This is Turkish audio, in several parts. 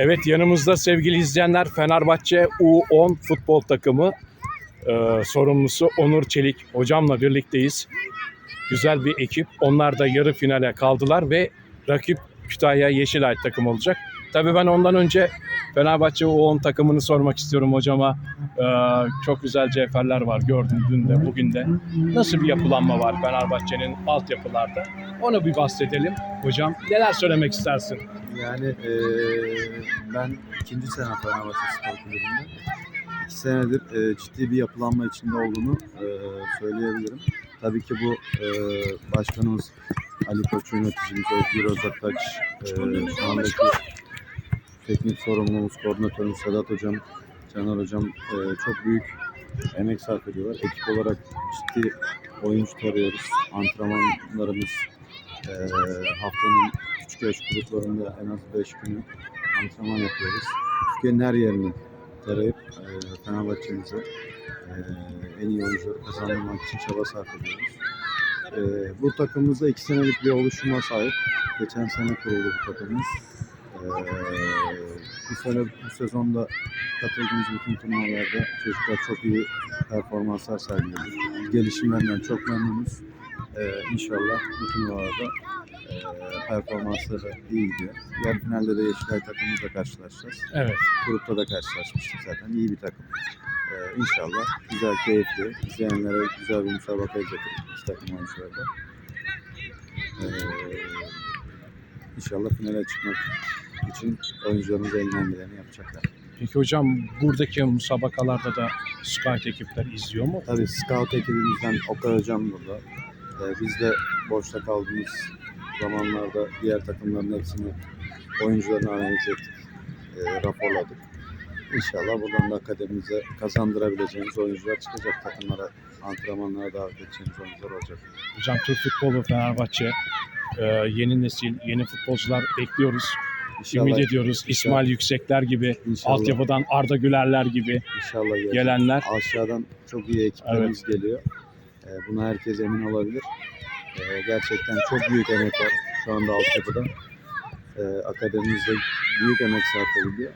Evet yanımızda sevgili izleyenler Fenerbahçe U10 futbol takımı e, sorumlusu Onur Çelik hocamla birlikteyiz. Güzel bir ekip. Onlar da yarı finale kaldılar ve rakip Kütahya Yeşilay takım olacak. Tabii ben ondan önce Fenerbahçe U10 takımını sormak istiyorum hocama. E, çok güzel cevherler var gördüm dün de bugün de. Nasıl bir yapılanma var Fenerbahçe'nin altyapılarda? Onu bir bahsedelim. Hocam neler söylemek istersin? Yani eee, ben ikinci sene Fenerbahçe Spor Kulübü'nde. İki senedir eee, ciddi bir yapılanma içinde olduğunu eee, söyleyebilirim. Tabii ki bu eee, başkanımız Ali Koç, yöneticimiz Özgür Özaktaş, eee şu andaki teknik sorumlumuz, koordinatörümüz Sedat Hocam, Caner Hocam eee, çok büyük emek sarf ediyorlar. Ekip olarak ciddi oyuncu tarıyoruz. Antrenmanlarımız eee, haftanın küçük yaş gruplarında en az 5 günü antrenman yapıyoruz. Türkiye'nin her yerini tarayıp e, Fenerbahçe'mize e, en iyi oyuncuları kazandırmak için çaba sarf ediyoruz. E, bu takımımızda 2 senelik bir oluşuma sahip. Geçen sene kuruldu bu takımımız. E, bu sene bu sezonda katıldığımız bütün turnuvalarda çocuklar çok iyi performanslar sergiledi. Gelişimlerinden çok memnunuz. E, inşallah bu turnuvalarda e, performansları iyi gidiyor. Yarı finalde de Yeşilay takımımızla karşılaşacağız. Evet. Grupta da karşılaşmıştık zaten. İyi bir takım. Ee, inşallah güzel, keyifli, izleyenlere güzel bir müsabaka izletir iki takım oyuncuları. Ee, inşallah finale çıkmak için oyuncularımız elinden geleni yapacaklar. Peki hocam buradaki musabakalarda da scout ekipler izliyor mu? Tabii scout ekibimizden Okay Hocam burada. Ee, biz de boşta kaldığımız zamanlarda diğer takımların hepsini oyuncularını analiz ettik, e, raporladık. İnşallah buradan da akademimize kazandırabileceğimiz oyuncular çıkacak takımlara, antrenmanlara davet edeceğimiz oyuncular olacak. Hocam Türk futbolu Fenerbahçe e, yeni nesil, yeni futbolcular bekliyoruz. Ümit ediyoruz. İsmail Yüksekler gibi, inşallah, altyapıdan Arda Gülerler gibi inşallah gelecek. gelenler. Aşağıdan çok iyi ekiplerimiz geliyor. E, buna herkes emin olabilir. E, gerçekten çok büyük emek var şu anda altyapıda. E, akademimizde büyük emek sarf ediliyor.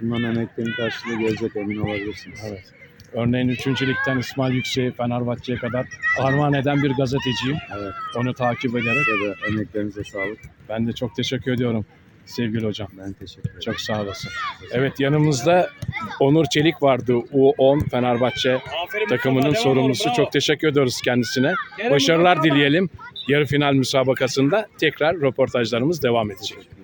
Bunların emeklerin karşılığı gelecek emin olabilirsiniz. Evet. Örneğin 3. ligden İsmail Yüksek'i Fenerbahçe'ye kadar armağan eden bir gazeteciyim. Evet. Onu takip ederek Size de emeklerinize sağlık. ben de çok teşekkür ediyorum sevgili hocam. Ben teşekkür ederim. Çok sağ olasın. Evet yanımızda Onur Çelik vardı. U10 Fenerbahçe takımının sorumlusu. Çok teşekkür ediyoruz kendisine. Başarılar dileyelim. Yarı final müsabakasında tekrar röportajlarımız devam edecek. Teşekkür